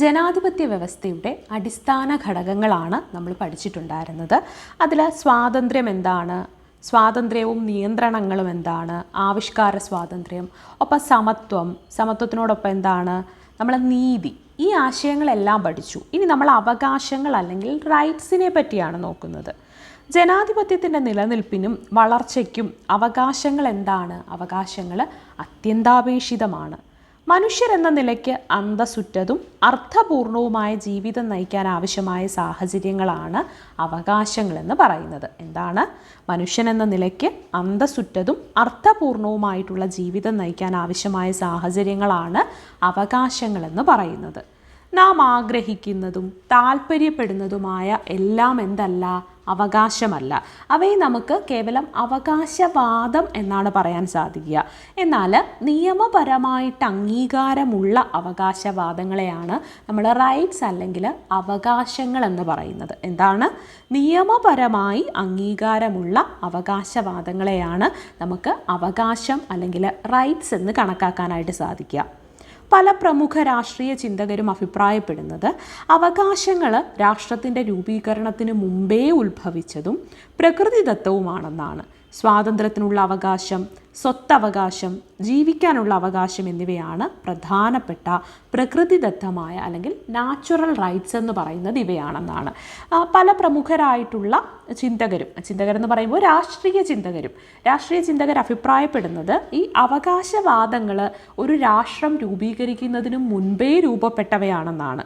ജനാധിപത്യ വ്യവസ്ഥയുടെ അടിസ്ഥാന ഘടകങ്ങളാണ് നമ്മൾ പഠിച്ചിട്ടുണ്ടായിരുന്നത്. അതിൽ സ്വാതന്ത്ര്യം എന്താണ്? സ്വാതന്ത്ര്യവും നിയന്ത്രണങ്ങളും എന്താണ്? ആവിഷ്കാര സ്വാതന്ത്ര്യം ഒപ്പം സമത്വം സമത്വത്തിനോടൊപ്പം എന്താണ്? നമ്മളെ നീതി ഈ ആശയങ്ങളെല്ലാം പഠിച്ചു. ഇനി നമ്മൾ അവകാശങ്ങൾ അല്ലെങ്കിൽ റൈറ്റ്സിനെ പറ്റിയാണ് നോക്കുന്നത്. ജനാധിപത്യത്തിന്റെ നിലനിൽപ്പിനും വളർച്ചയ്ക്കും അവകാശങ്ങൾ എന്താണ്? അവകാശങ്ങൾ അത്യന്താപേക്ഷിതമാണ്. മനുഷ്യരെന്ന നിലയ്ക്ക് അന്തസുറ്റതും അർത്ഥപൂർണവുമായ ജീവിതം നയിക്കാൻ ആവശ്യമായ സാഹചര്യങ്ങളാണ് അവകാശങ്ങളെന്ന് പറയുന്നത്. എന്താണ്? മനുഷ്യനെന്ന നിലയ്ക്ക് അന്തസുറ്റതും അർത്ഥപൂർണവുമായിട്ടുള്ള ജീവിതം നയിക്കാൻ ആവശ്യമായ സാഹചര്യങ്ങളാണ് അവകാശങ്ങളെന്ന് പറയുന്നത്. നാം ആഗ്രഹിക്കുന്നതും താല്പര്യപ്പെടുന്നതുമായ എല്ലാം എന്തല്ല? അവകാശമല്ല. അവയെ നമുക്ക് കേവലം അവകാശവാദം എന്നാണ് പറയാൻ സാധിക്കുക. എന്നാൽ നിയമപരമായിട്ട് അംഗീകാരമുള്ള അവകാശവാദങ്ങളെയാണ് നമ്മൾ റൈറ്റ്സ് അല്ലെങ്കിൽ അവകാശങ്ങൾ എന്ന് പറയുന്നത്. എന്താണ്? നിയമപരമായി അംഗീകാരമുള്ള അവകാശവാദങ്ങളെയാണ് നമുക്ക് അവകാശം അല്ലെങ്കിൽ റൈറ്റ്സ് എന്ന് കണക്കാക്കാനായിട്ട് സാധിക്കുക. പല പ്രമുഖ രാഷ്ട്രീയ ചിന്തകരും അഭിപ്രായപ്പെടുന്നത് അവകാശങ്ങൾ രാഷ്ട്രത്തിന്റെ രൂപീകരണത്തിന് മുമ്പേ ഉത്ഭവിച്ചതും പ്രകൃതിദത്തവുമാണെന്നാണ്. സ്വാതന്ത്ര്യത്തിനുള്ള അവകാശം സ്വത്തവകാശം ജീവിക്കാനുള്ള അവകാശം എന്നിവയാണ് പ്രധാനപ്പെട്ട പ്രകൃതിദത്തമായ അല്ലെങ്കിൽ നാച്ചുറൽ റൈറ്റ്സ് എന്ന് പറയുന്നത് ഇവയാണെന്നാണ്. പല പ്രമുഖരായിട്ടുള്ള ചിന്തകരും ചിന്തകരെന്ന് പറയുമ്പോൾ രാഷ്ട്രീയ ചിന്തകരും രാഷ്ട്രീയ ചിന്തകർ അഭിപ്രായപ്പെടുന്നത് ഈ അവകാശവാദങ്ങൾ ഒരു രാഷ്ട്രം രൂപീകരിക്കുന്നതിനു മുൻപേ രൂപപ്പെട്ടവയാണെന്നാണ്.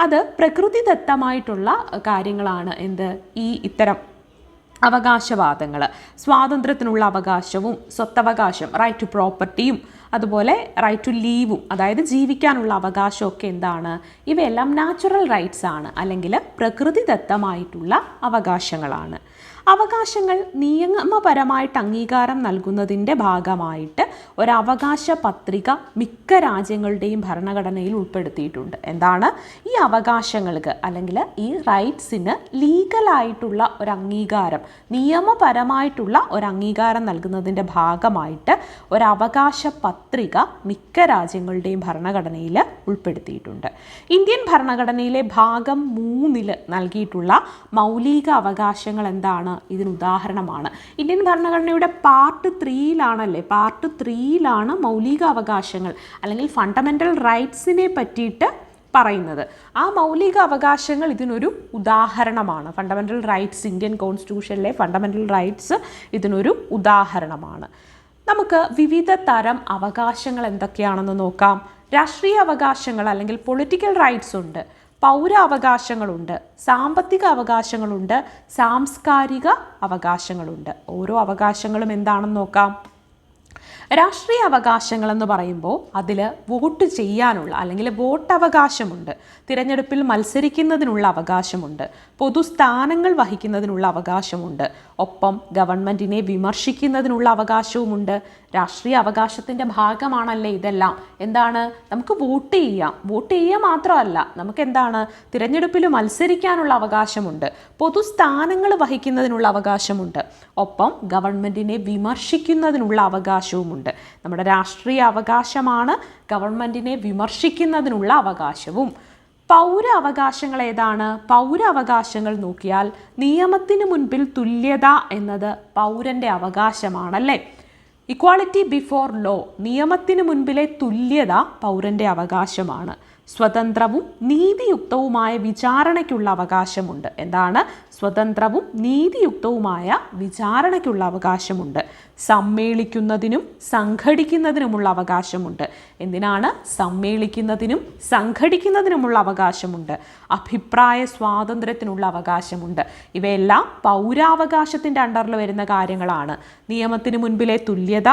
അത് പ്രകൃതിദത്തമായിട്ടുള്ള കാര്യങ്ങളാണ് എന്ത്? ഈ ഇത്തരം അവകാശവാദങ്ങൾ സ്വാതന്ത്ര്യത്തിനുള്ള അവകാശവും സ്വത്തവകാശം റൈറ്റ് ടു പ്രോപ്പർട്ടിയും അതുപോലെ റൈറ്റ് ടു ലീവും അതായത് ജീവിക്കാനുള്ള അവകാശമൊക്കെ എന്താണ്? ഇവയെല്ലാം നാച്ചുറൽ റൈറ്റ്സ് ആണ് അല്ലെങ്കിൽ പ്രകൃതിദത്തമായിട്ടുള്ള അവകാശങ്ങളാണ്. അവകാശങ്ങൾ നിയമപരമായിട്ട് അംഗീകാരം നൽകുന്നതിന്റെ ഭാഗമായിട്ട് ഒരു അവകാശ പത്രിക മിക്ക രാജ്യങ്ങളുടെയും ഭരണഘടനയിൽ ഉൾപ്പെടുത്തിയിട്ടുണ്ട്. എന്താണ്? ഈ അവകാശങ്ങൾക്ക് അല്ലെങ്കിൽ ഈ റൈറ്റ്സിന് ലീഗലായിട്ടുള്ള ഒരു അംഗീകാരം നിയമപരമായിട്ടുള്ള ഒരു അംഗീകാരം നൽകുന്നതിന്റെ ഭാഗമായിട്ട് ഒരു അവകാശ പത്രിക മിക്ക രാജ്യങ്ങളുടെയും ഭരണഘടനയിൽ ഉൾപ്പെടുത്തിയിട്ടുണ്ട്. ഇന്ത്യൻ ഭരണഘടനയിലെ ഭാഗം മൂന്നിൽ നൽകിയിട്ടുള്ള മൗലിക അവകാശങ്ങൾ എന്താണ്? ഇതിന് ഉദാഹരണമാണ്. ഇന്ത്യൻ ഭരണഘടനയുടെ പാർട്ട് ത്രീയിലാണല്ലേ പാർട്ട് ത്രീയിലാണ് മൗലിക അവകാശങ്ങൾ അല്ലെങ്കിൽ ഫണ്ടമെന്റൽ റൈറ്റ്സിനെ പറ്റിയിട്ട് പറയുന്നത്. ആ മൗലിക അവകാശങ്ങൾ ഇതിനൊരു ഉദാഹരണമാണ്. ഫണ്ടമെന്റൽ റൈറ്റ്സ് ഇന്ത്യൻ കോൺസ്റ്റിറ്റ്യൂഷനിലെ ഫണ്ടമെന്റൽ റൈറ്റ്സ് ഇതിനൊരു ഉദാഹരണമാണ്. നമുക്ക് വിവിധ തരം അവകാശങ്ങൾ എന്തൊക്കെയാണെന്ന് നോക്കാം. രാഷ്ട്രീയ അവകാശങ്ങൾ അല്ലെങ്കിൽ പൊളിറ്റിക്കൽ റൈറ്റ്സ് ഉണ്ട്. പൗര അവകാശങ്ങളുണ്ട് സാമ്പത്തിക അവകാശങ്ങളുണ്ട് സാംസ്കാരിക അവകാശങ്ങളുണ്ട്. ഓരോ അവകാശങ്ങളും എന്താണെന്ന് നോക്കാം. രാഷ്ട്രീയ അവകാശങ്ങൾ എന്ന് പറയുമ്പോൾ അതിൽ വോട്ട് ചെയ്യാനുള്ള അല്ലെങ്കിൽ വോട്ട് അവകാശമുണ്ട് തിരഞ്ഞെടുപ്പിൽ മത്സരിക്കുന്നതിനുള്ള അവകാശമുണ്ട്. പൊതുസ്ഥാനങ്ങൾ വഹിക്കുന്നതിനുള്ള അവകാശമുണ്ട്. ഒപ്പം ഗവൺമെന്റിനെ വിമർശിക്കുന്നതിനുള്ള അവകാശവുമുണ്ട്. രാഷ്ട്രീയ അവകാശത്തിന്റെ ഭാഗമാണല്ലേ ഇതെല്ലാം? എന്താണ്? നമുക്ക് വോട്ട് ചെയ്യാം. വോട്ട് ചെയ്യുക മാത്രമല്ല നമുക്ക് എന്താണ്? തിരഞ്ഞെടുപ്പിൽ മത്സരിക്കാനുള്ള അവകാശമുണ്ട്. പൊതുസ്ഥാനങ്ങൾ വഹിക്കുന്നതിനുള്ള അവകാശമുണ്ട്. ഒപ്പം ഗവൺമെന്റിനെ വിമർശിക്കുന്നതിനുള്ള അവകാശവുമുണ്ട്. നമ്മുടെ രാഷ്ട്രീയ അവകാശമാണ് ഗവൺമെന്റിനെ വിമർശിക്കുന്നതിനുള്ള അവകാശവും. പൗര അവകാശങ്ങൾ ഏതാണ്? പൗര അവകാശങ്ങൾ നോക്കിയാൽ നിയമത്തിന് മുൻപിൽ തുല്യത എന്നത് പൗരന്റെ അവകാശമാണല്ലേ? ഇക്വാളിറ്റി ബിഫോർ ലോ നിയമത്തിന് മുൻപിലെ തുല്യത പൗരന്റെ അവകാശമാണ്. സ്വതന്ത്രവും നീതിയുക്തവുമായ വിചാരണയ്ക്കുള്ള അവകാശമുണ്ട്. എന്താണ്? സ്വതന്ത്രവും നീതിയുക്തവുമായ വിചാരണയ്ക്കുള്ള അവകാശമുണ്ട്. സമ്മേളിക്കുന്നതിനും സംഘടിക്കുന്നതിനുമുള്ള അവകാശമുണ്ട്. എന്തിനാണ് സമ്മേളിക്കുന്നതിനും സംഘടിക്കുന്നതിനുമുള്ള അവകാശമുണ്ട്? അഭിപ്രായ സ്വാതന്ത്ര്യത്തിനുള്ള അവകാശമുണ്ട്. ഇവയെല്ലാം പൗരാവകാശത്തിന്റെ അണ്ടറിൽ വരുന്ന കാര്യങ്ങളാണ്. നിയമത്തിന് മുൻപിലെ തുല്യത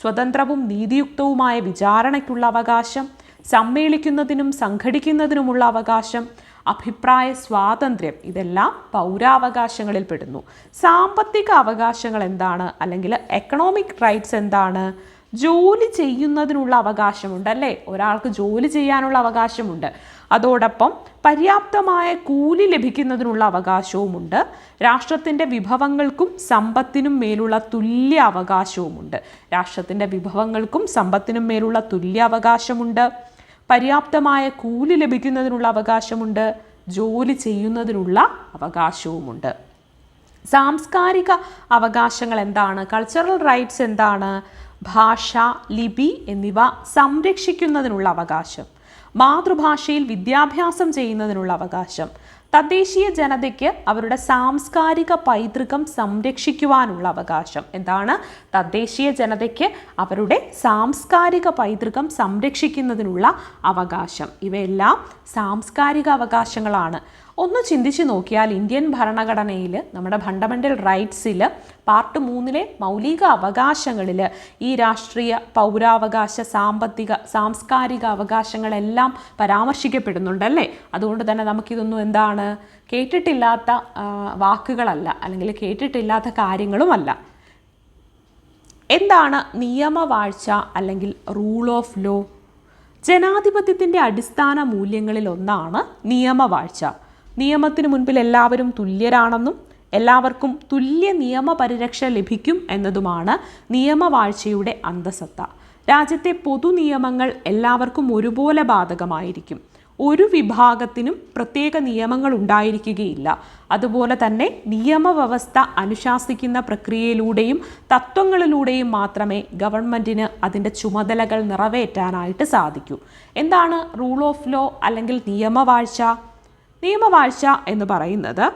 സ്വതന്ത്രവും നീതിയുക്തവുമായ വിചാരണയ്ക്കുള്ള അവകാശം സമ്മേളിക്കുന്നതിനും സംഘടിക്കുന്നതിനുമുള്ള അവകാശം അഭിപ്രായ സ്വാതന്ത്ര്യം ഇതെല്ലാം പൗരാവകാശങ്ങളിൽ പെടുന്നു. സാമ്പത്തിക അവകാശങ്ങൾ എന്താണ്? അല്ലെങ്കിൽ എക്കണോമിക് റൈറ്റ്സ് എന്താണ്? ജോലി ചെയ്യുന്നതിനുള്ള അവകാശമുണ്ട് അല്ലേ? ഒരാൾക്ക് ജോലി ചെയ്യാനുള്ള അവകാശമുണ്ട്. അതോടൊപ്പം പര്യാപ്തമായ കൂലി ലഭിക്കുന്നതിനുള്ള അവകാശവുമുണ്ട്. രാഷ്ട്രത്തിന്റെ വിഭവങ്ങൾക്കും സമ്പത്തിനും മേലുള്ള തുല്യ അവകാശവുമുണ്ട്. രാഷ്ട്രത്തിന്റെ വിഭവങ്ങൾക്കും സമ്പത്തിനും മേലുള്ള തുല്യ അവകാശമുണ്ട്. പര്യാപ്തമായ കൂലി ലഭിക്കുന്നതിനുള്ള അവകാശമുണ്ട് ജോലി ചെയ്യുന്നതിനുള്ള അവകാശവുമുണ്ട്. സാംസ്കാരിക അവകാശങ്ങൾ എന്താണ്? കൾച്ചറൽ റൈറ്റ്സ് എന്താണ്? ഭാഷ ലിപി എന്നിവ സംരക്ഷിക്കുന്നതിനുള്ള അവകാശം. മാതൃഭാഷയിൽ വിദ്യാഭ്യാസം ചെയ്യുന്നതിനുള്ള അവകാശം. തദ്ദേശീയ ജനതയ്ക്ക് അവരുടെ സാംസ്കാരിക പൈതൃകം സംരക്ഷിക്കുവാനുള്ള അവകാശം. എന്താണ്? തദ്ദേശീയ ജനതയ്ക്ക് അവരുടെ സാംസ്കാരിക പൈതൃകം സംരക്ഷിക്കുന്നതിനുള്ള അവകാശം. ഇവയെല്ലാം സാംസ്കാരിക അവകാശങ്ങളാണ്. ഒന്ന് ചിന്തിച്ച് നോക്കിയാൽ ഇന്ത്യൻ ഭരണഘടനയിൽ നമ്മുടെ ഫണ്ടമെന്റൽ റൈറ്റ്സിൽ പാർട്ട് മൂന്നിലെ മൗലിക അവകാശങ്ങളിൽ ഈ രാഷ്ട്രീയ പൗരാവകാശ സാമ്പത്തിക സാംസ്കാരിക അവകാശങ്ങളെല്ലാം പരാമർശിക്കപ്പെടുന്നുണ്ടല്ലേ അതുകൊണ്ട് തന്നെ നമുക്കിതൊന്നും എന്താണ്? കേട്ടിട്ടില്ലാത്ത വാക്കുകളല്ല അല്ലെങ്കിൽ കേട്ടിട്ടില്ലാത്ത കാര്യങ്ങളുമല്ല. എന്താണ് നിയമവാഴ്ച അല്ലെങ്കിൽ റൂൾ ഓഫ് ലോ ജനാധിപത്യത്തിന്റെ അടിസ്ഥാന മൂല്യങ്ങളിൽ ഒന്നാണ് നിയമവാഴ്ച. നിയമത്തിന് മുൻപിൽ എല്ലാവരും തുല്യരാണെന്നും എല്ലാവർക്കും തുല്യ നിയമപരിരക്ഷ ലഭിക്കും എന്നതുമാണ് നിയമവാഴ്ചയുടെ അന്തസത്ത. രാജ്യത്തെ പൊതുനിയമങ്ങൾ എല്ലാവർക്കും ഒരുപോലെ ബാധകമായിരിക്കും. ഒരു വിഭാഗത്തിനും പ്രത്യേക നിയമങ്ങൾ ഉണ്ടായിരിക്കുകയില്ല. അതുപോലെ തന്നെ നിയമവ്യവസ്ഥ അനുശാസിക്കുന്ന പ്രക്രിയയിലൂടെയും തത്വങ്ങളിലൂടെയും മാത്രമേ ഗവൺമെന്റിന് അതിന്റെ ചുമതലകൾ നിറവേറ്റാനായിട്ട് സാധിക്കൂ. എന്താണ് റൂൾ ഓഫ് ലോ അല്ലെങ്കിൽ നിയമവാഴ്ച? നിയമവാഴ്ച എന്ന് പറയുന്നത്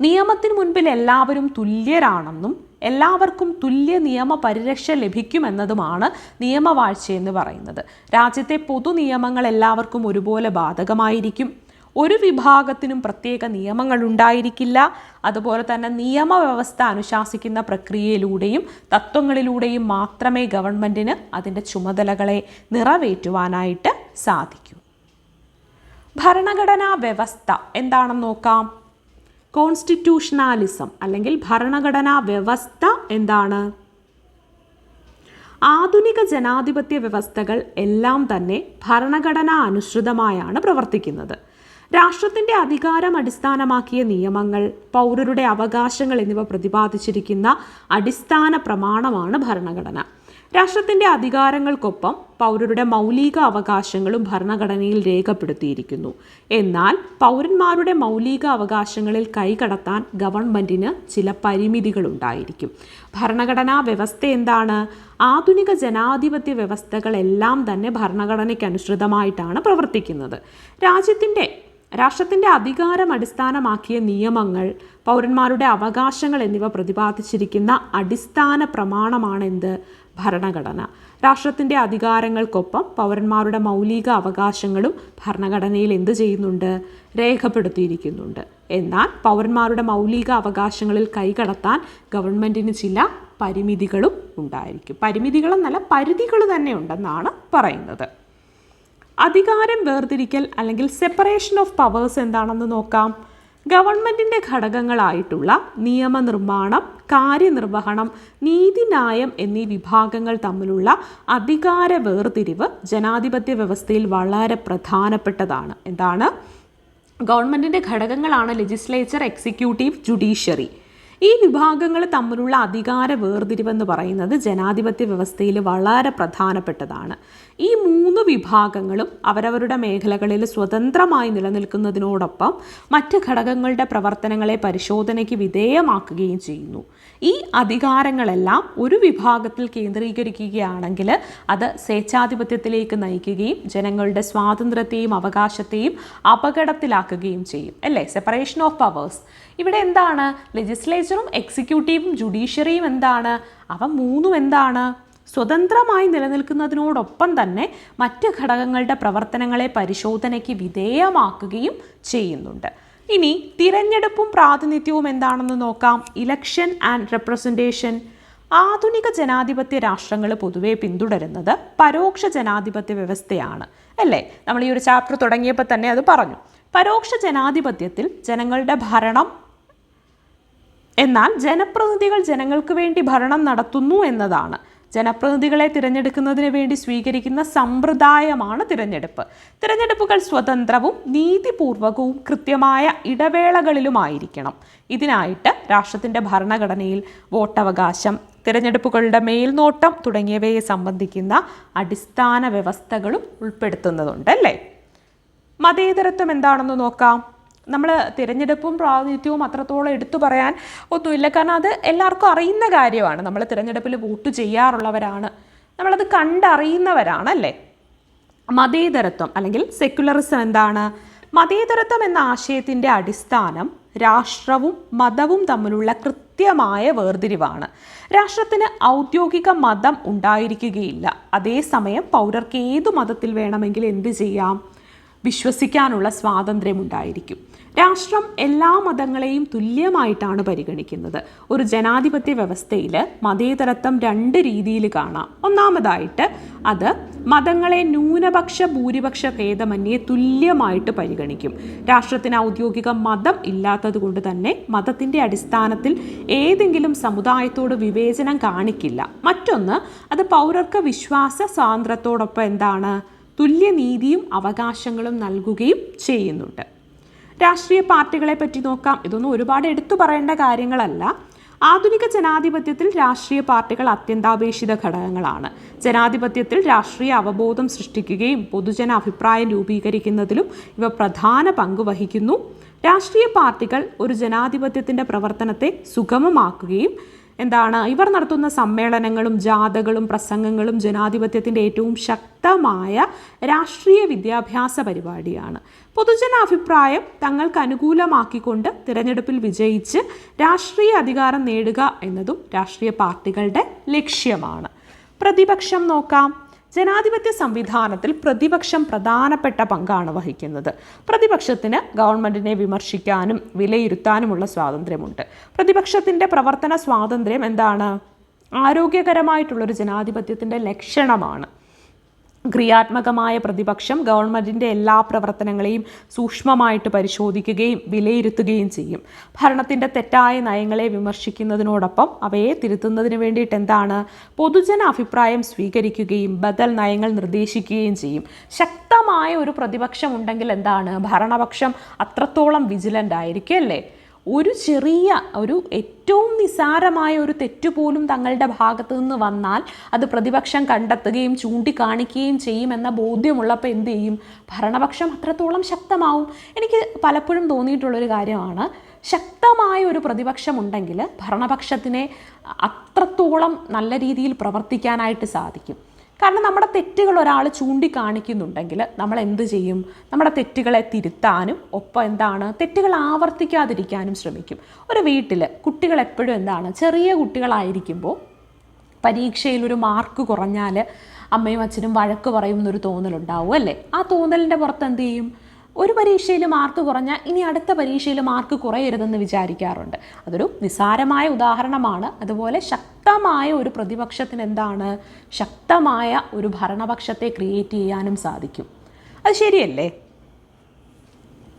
നിയമത്തിന് മുൻപിൽ എല്ലാവരും തുല്യരാണെന്നും എല്ലാവർക്കും തുല്യ നിയമ പരിരക്ഷ ലഭിക്കുമെന്നതുമാണ് നിയമവാഴ്ച എന്ന് പറയുന്നത്. രാജ്യത്തെ പൊതു നിയമങ്ങൾ എല്ലാവർക്കും ഒരുപോലെ ബാധകമായിരിക്കും. ഒരു വിഭാഗത്തിനും പ്രത്യേക നിയമങ്ങൾ ഉണ്ടായിരിക്കില്ല. അതുപോലെ തന്നെ നിയമവ്യവസ്ഥ അനുശാസിക്കുന്ന പ്രക്രിയയിലൂടെയും തത്വങ്ങളിലൂടെയും മാത്രമേ ഗവൺമെന്റിന് അതിന്റെ ചുമതലകളെ നിറവേറ്റുവാനായിട്ട് സാധിക്കൂ. ഭരണഘടനാ വ്യവസ്ഥ എന്താണെന്ന് നോക്കാം. കോൺസ്റ്റിറ്റ്യൂഷണാലിസം അല്ലെങ്കിൽ ഭരണഘടനാ വ്യവസ്ഥ എന്താണ്? ആധുനിക ജനാധിപത്യ വ്യവസ്ഥകൾ എല്ലാം തന്നെ ഭരണഘടനാ അനുസൃതമായാണ് പ്രവർത്തിക്കുന്നത്. രാഷ്ട്രത്തിന്റെ അധികാരം അടിസ്ഥാനമാക്കിയ നിയമങ്ങൾ പൗരരുടെ അവകാശങ്ങൾ എന്നിവ പ്രതിപാദിച്ചിരിക്കുന്ന അടിസ്ഥാന പ്രമാണമാണ് ഭരണഘടന. രാഷ്ട്രത്തിന്റെ അധികാരങ്ങൾക്കൊപ്പം പൗരരുടെ മൗലിക അവകാശങ്ങളും ഭരണഘടനയിൽ രേഖപ്പെടുത്തിയിരിക്കുന്നു. എന്നാൽ പൗരന്മാരുടെ മൗലിക അവകാശങ്ങളിൽ കൈകടത്താൻ ഗവൺമെന്റിന് ചില പരിമിതികൾ ഉണ്ടായിരിക്കും ഭരണഘടനാ വ്യവസ്ഥ എന്താണ്? ആധുനിക ജനാധിപത്യ വ്യവസ്ഥകളെല്ലാം തന്നെ ഭരണഘടനയ്ക്ക് അനുസൃതമായിട്ടാണ് പ്രവർത്തിക്കുന്നത്. രാജ്യത്തിന്റെ രാഷ്ട്രത്തിന്റെ അധികാരം അടിസ്ഥാനമാക്കിയ നിയമങ്ങൾ പൗരന്മാരുടെ അവകാശങ്ങൾ എന്നിവ പ്രതിപാദിച്ചിരിക്കുന്ന അടിസ്ഥാന പ്രമാണമാണെന്ത്? ഭരണഘടന. രാഷ്ട്രത്തിന്റെ അധികാരങ്ങൾക്കൊപ്പം പൗരന്മാരുടെ മൗലിക അവകാശങ്ങളും ഭരണഘടനയിൽ എന്ത് ചെയ്യുന്നുണ്ട്? രേഖപ്പെടുത്തിയിരിക്കുന്നുണ്ട്. എന്നാൽ പൗരന്മാരുടെ മൗലിക അവകാശങ്ങളിൽ കൈകടത്താൻ ഗവൺമെന്റിന് ചില പരിമിതികളും ഉണ്ടായിരിക്കും. പരിമിതികളെന്നല്ല പരിധികൾ തന്നെ ഉണ്ടെന്നാണ് പറയുന്നത്. അധികാരം വേർതിരിക്കൽ അല്ലെങ്കിൽ സെപ്പറേഷൻ ഓഫ് പവേഴ്സ് എന്താണെന്ന് നോക്കാം. ഗവൺമെന്റിന്റെ ഘടകങ്ങളായിട്ടുള്ള നിയമനിർമ്മാണം കാര്യനിർവഹണം നീതിന്യായം എന്നീ വിഭാഗങ്ങൾ തമ്മിലുള്ള അധികാര വേർതിരിവ് ജനാധിപത്യ വ്യവസ്ഥയിൽ വളരെ പ്രധാനപ്പെട്ടതാണ്. എന്താണ്? ഗവൺമെന്റിന്റെ ഘടകങ്ങളാണ് ലെജിസ്ലേച്ചർ എക്സിക്യൂട്ടീവ് ജുഡീഷ്യറി ഈ വിഭാഗങ്ങൾ തമ്മിലുള്ള അധികാര വേർതിരിവെന്ന് പറയുന്നത് ജനാധിപത്യ വ്യവസ്ഥയിൽ വളരെ പ്രധാനപ്പെട്ടതാണ്. ഈ മൂന്ന് വിഭാഗങ്ങളും അവരവരുടെ മേഖലകളിൽ സ്വതന്ത്രമായി നിലനിൽക്കുന്നതിനോടൊപ്പം മറ്റ് ഘടകങ്ങളുടെ പ്രവർത്തനങ്ങളെ പരിശോധനയ്ക്ക് വിധേയമാക്കുകയും ചെയ്യുന്നു. ഈ അധികാരങ്ങളെല്ലാം ഒരു വിഭാഗത്തിൽ കേന്ദ്രീകരിക്കുകയാണെങ്കിൽ അത് സ്വേച്ഛാധിപത്യത്തിലേക്ക് നയിക്കുകയും ജനങ്ങളുടെ സ്വാതന്ത്ര്യത്തെയും അവകാശത്തെയും അപകടത്തിലാക്കുകയും ചെയ്യും. അല്ലേ? സെപ്പറേഷൻ ഓഫ് പവേഴ്സ് ഇവിടെ എന്താണ്? ലെജിസ്ലേച്ചറും എക്സിക്യൂട്ടീവും ജുഡീഷ്യറിയും എന്താണ്? അവ മൂന്നും എന്താണ്? സ്വതന്ത്രമായി നിലനിൽക്കുന്നതിനോടൊപ്പം തന്നെ മറ്റ് ഘടകങ്ങളുടെ പ്രവർത്തനങ്ങളെ പരിശോധനയ്ക്ക് വിധേയമാക്കുകയും ചെയ്യുന്നുണ്ട്. ഇനി തിരഞ്ഞെടുപ്പും പ്രാതിനിധ്യവും എന്താണെന്ന് നോക്കാം. ഇലക്ഷൻ ആൻഡ് റെപ്രസെന്റേഷൻ ആധുനിക ജനാധിപത്യ രാഷ്ട്രങ്ങൾ പൊതുവെ പിന്തുടരുന്നത് പരോക്ഷ ജനാധിപത്യ വ്യവസ്ഥയാണ്. അല്ലേ? നമ്മൾ ഈ ഒരു ചാപ്റ്റർ തുടങ്ങിയപ്പോൾ തന്നെ അത് പറഞ്ഞു. പരോക്ഷ ജനാധിപത്യത്തിൽ ജനങ്ങളുടെ ഭരണം. എന്നാൽ ജനപ്രതിനിധികൾ ജനങ്ങൾക്ക് വേണ്ടി ഭരണം നടത്തുന്നു എന്നതാണ്. ജനപ്രതിനിധികളെ തിരഞ്ഞെടുക്കുന്നതിന് വേണ്ടി സ്വീകരിക്കുന്ന സമ്പ്രദായമാണ് തിരഞ്ഞെടുപ്പ്. തിരഞ്ഞെടുപ്പുകൾ സ്വതന്ത്രവും നീതിപൂർവകവും കൃത്യമായ ഇടവേളകളിലുമായിരിക്കണം. ഇതിനായിട്ട് രാഷ്ട്രത്തിന്റെ ഭരണഘടനയിൽ വോട്ടവകാശം തിരഞ്ഞെടുപ്പുകളുടെ മേൽനോട്ടം തുടങ്ങിയവയെ സംബന്ധിക്കുന്ന അടിസ്ഥാന വ്യവസ്ഥകളും ഉൾപ്പെടുത്തുന്നതുണ്ട് അല്ലേ മതേതരത്വം എന്താണെന്ന് നോക്കാം. നമ്മൾ തിരഞ്ഞെടുപ്പും പ്രാതിനിധ്യവും അത്രത്തോളം എടുത്തു പറയാൻ ഒന്നുമില്ല. കാരണം അത് എല്ലാവർക്കും അറിയുന്ന കാര്യമാണ്. നമ്മൾ തിരഞ്ഞെടുപ്പിൽ വോട്ട് ചെയ്യാറുള്ളവരാണ്. നമ്മളത് കണ്ടറിയുന്നവരാണ് അല്ലേ മതേതരത്വം അല്ലെങ്കിൽ സെക്യുലറിസം എന്താണ്? മതേതരത്വം എന്ന ആശയത്തിന്റെ അടിസ്ഥാനം രാഷ്ട്രവും മതവും തമ്മിലുള്ള കൃത്യമായ വേർതിരിവാണ്. രാഷ്ട്രത്തിന് ഔദ്യോഗിക മതം ഉണ്ടായിരിക്കുകയില്ല. അതേസമയം പൗരർക്ക് ഏതു മതത്തിൽ വേണമെങ്കിൽ എന്ത് ചെയ്യാം? വിശ്വസിക്കാനുള്ള സ്വാതന്ത്ര്യം ഉണ്ടായിരിക്കും രാഷ്ട്രം എല്ലാ മതങ്ങളെയും തുല്യമായിട്ടാണ് പരിഗണിക്കുന്നത്. ഒരു ജനാധിപത്യ വ്യവസ്ഥയിൽ മതേതരത്വം രണ്ട് രീതിയിൽ കാണാം. ഒന്നാമതായിട്ട് അത് മതങ്ങളെ ന്യൂനപക്ഷ ഭൂരിപക്ഷ ഭേദമന്യേ തുല്യമായിട്ട് പരിഗണിക്കും. രാഷ്ട്രത്തിന് ഔദ്യോഗിക മതം ഇല്ലാത്തതുകൊണ്ട് തന്നെ മതത്തിന്റെ അടിസ്ഥാനത്തിൽ ഏതെങ്കിലും സമുദായത്തോട് വിവേചനം കാണിക്കില്ല. മറ്റൊന്ന് അത് പൗരർക്ക് വിശ്വാസ സ്വാതന്ത്ര്യത്തോടൊപ്പം എന്താണ്? തുല്യനീതിയും അവകാശങ്ങളും നൽകുകയും ചെയ്യുന്നുണ്ട്. രാഷ്ട്രീയ പാർട്ടികളെ പറ്റി നോക്കാം. ഇതൊന്നും ഒരുപാട് എടുത്തു പറയേണ്ട കാര്യങ്ങളല്ല. ആധുനിക ജനാധിപത്യത്തിൽ രാഷ്ട്രീയ പാർട്ടികൾ അത്യന്താപേക്ഷിത ഘടകങ്ങളാണ്. ജനാധിപത്യത്തിൽ രാഷ്ട്രീയ അവബോധം സൃഷ്ടിക്കുകയും പൊതുജന അഭിപ്രായം രൂപീകരിക്കുന്നതിലും ഇവ പ്രധാന പങ്ക് വഹിക്കുന്നു. രാഷ്ട്രീയ പാർട്ടികൾ ഒരു ജനാധിപത്യത്തിന്റെ പ്രവർത്തനത്തെ സുഗമമാക്കുകയും എന്താണ്? ഇവർ നടത്തുന്ന സമ്മേളനങ്ങളും ജാഥകളും പ്രസംഗങ്ങളും ജനാധിപത്യത്തിന്റെ ഏറ്റവും ശക്തമായ രാഷ്ട്രീയ വിദ്യാഭ്യാസ പരിപാടിയാണ്. പൊതുജന അഭിപ്രായം തങ്ങൾക്ക് അനുകൂലമാക്കിക്കൊണ്ട് തിരഞ്ഞെടുപ്പിൽ വിജയിച്ച് രാഷ്ട്രീയ അധികാരം നേടുക എന്നതും രാഷ്ട്രീയ പാർട്ടികളുടെ ലക്ഷ്യമാണ്. പ്രതിപക്ഷം നോക്കാം. ജനാധിപത്യ സംവിധാനത്തിൽ പ്രതിപക്ഷം പ്രധാനപ്പെട്ട പങ്കാണ് വഹിക്കുന്നത്. പ്രതിപക്ഷത്തിന് ഗവൺമെന്റിനെ വിമർശിക്കാനും വിലയിരുത്താനുമുള്ള സ്വാതന്ത്ര്യമുണ്ട്. പ്രതിപക്ഷത്തിന്റെ പ്രവർത്തന സ്വാതന്ത്ര്യം എന്താണ്? ആരോഗ്യകരമായിട്ടുള്ളൊരു ജനാധിപത്യത്തിന്റെ ലക്ഷണമാണ്. ക്രിയാത്മകമായ പ്രതിപക്ഷം ഗവൺമെന്റിന്റെ എല്ലാ പ്രവർത്തനങ്ങളെയും സൂക്ഷ്മമായിട്ട് പരിശോധിക്കുകയും വിലയിരുത്തുകയും ചെയ്യും. ഭരണത്തിന്റെ തെറ്റായ നയങ്ങളെ വിമർശിക്കുന്നതിനോടൊപ്പം അവയെ തിരുത്തുന്നതിന് വേണ്ടിയിട്ട് എന്താണ്? പൊതുജന അഭിപ്രായം സ്വീകരിക്കുകയും ബദൽ നയങ്ങൾ നിർദ്ദേശിക്കുകയും ചെയ്യും. ശക്തമായ ഒരു പ്രതിപക്ഷം ഉണ്ടെങ്കിൽ എന്താണ്? ഭരണപക്ഷം അത്രത്തോളം വിജിലന്റ് ആയിരിക്കും അല്ലേ? ഒരു ചെറിയ ഒരു ഏറ്റവും നിസാരമായ ഒരു തെറ്റുപോലും തങ്ങളുടെ ഭാഗത്തു നിന്ന് വന്നാൽ അത് പ്രതിപക്ഷം കണ്ടെത്തുകയും ചൂണ്ടിക്കാണിക്കുകയും ചെയ്യുമെന്ന ബോധ്യമുള്ളപ്പോൾ എന്ത് ചെയ്യും? ഭരണപക്ഷം അത്രത്തോളം ശക്തമാവും. എനിക്ക് പലപ്പോഴും തോന്നിയിട്ടുള്ളൊരു കാര്യമാണ്. ശക്തമായ ഒരു പ്രതിപക്ഷം ഉണ്ടെങ്കിൽ ഭരണപക്ഷത്തിനെ അത്രത്തോളം നല്ല രീതിയിൽ പ്രവർത്തിക്കാനായിട്ട് സാധിക്കും. കാരണം നമ്മുടെ തെറ്റുകൾ ഒരാൾ ചൂണ്ടിക്കാണിക്കുന്നുണ്ടെങ്കിൽ നമ്മൾ എന്ത് ചെയ്യും? നമ്മുടെ തെറ്റുകളെ തിരുത്താനും ഒപ്പം എന്താണ്? തെറ്റുകൾ ആവർത്തിക്കാതിരിക്കാനും ശ്രമിക്കും. ഒരു വീട്ടിൽ കുട്ടികൾ എപ്പോഴും എന്താണ്? ചെറിയ കുട്ടികളായിരിക്കുമ്പോൾ പരീക്ഷയിൽ ഒരു മാർക്ക് കുറഞ്ഞാൽ അമ്മയും അച്ഛനും വഴക്ക് പറയും എന്നൊരു തോന്നലുണ്ടാവും അല്ലേ? ആ തോന്നലിന്റെ പുറത്ത് എന്ത് ചെയ്യും? ഒരു പരീക്ഷയിൽ മാർക്ക് കുറഞ്ഞാൽ ഇനി അടുത്ത പരീക്ഷയിൽ മാർക്ക് കുറയരുതെന്ന് വിചാരിക്കാറുണ്ട്. അതൊരു നിസാരമായ ഉദാഹരണമാണ്. അതുപോലെ ശക്തമായ ഒരു പ്രതിപക്ഷത്തിന് എന്താണ്? ശക്തമായ ഒരു ഭരണപക്ഷത്തെ ക്രിയേറ്റ് ചെയ്യാനും സാധിക്കും. അത് ശരിയല്ലേ?